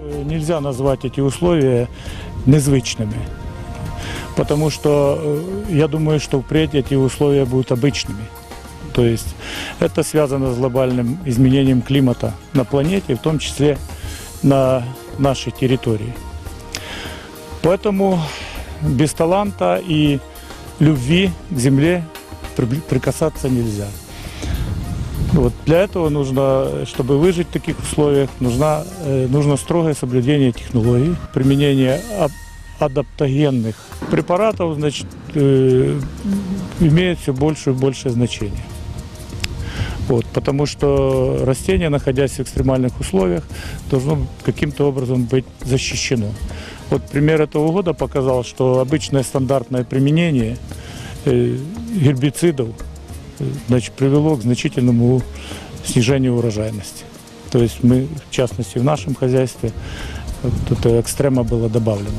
Э, Нельзя назвать эти условия незвычными, потому что э, я думаю, что впредь эти условия будут обычными. То есть это связано с глобальным изменением климата на планете, в том числе на нашей территории. Поэтому без таланта и любви к земле прикасаться нельзя. Вот для этого нужно, чтобы выжить в таких условиях, нужна, э, нужно строгое соблюдение технологий, применение ап- адаптогенных препаратов, значит, э, имеет все больше и большее значение. Вот, потому что растение, находясь в экстремальных условиях, должно каким-то образом быть защищено. Вот пример этого года показал, что обычное стандартное применение э, гербицидов значит, привело к значительному снижению урожайности. То есть мы, в частности, в нашем хозяйстве, вот это экстрема было добавлено.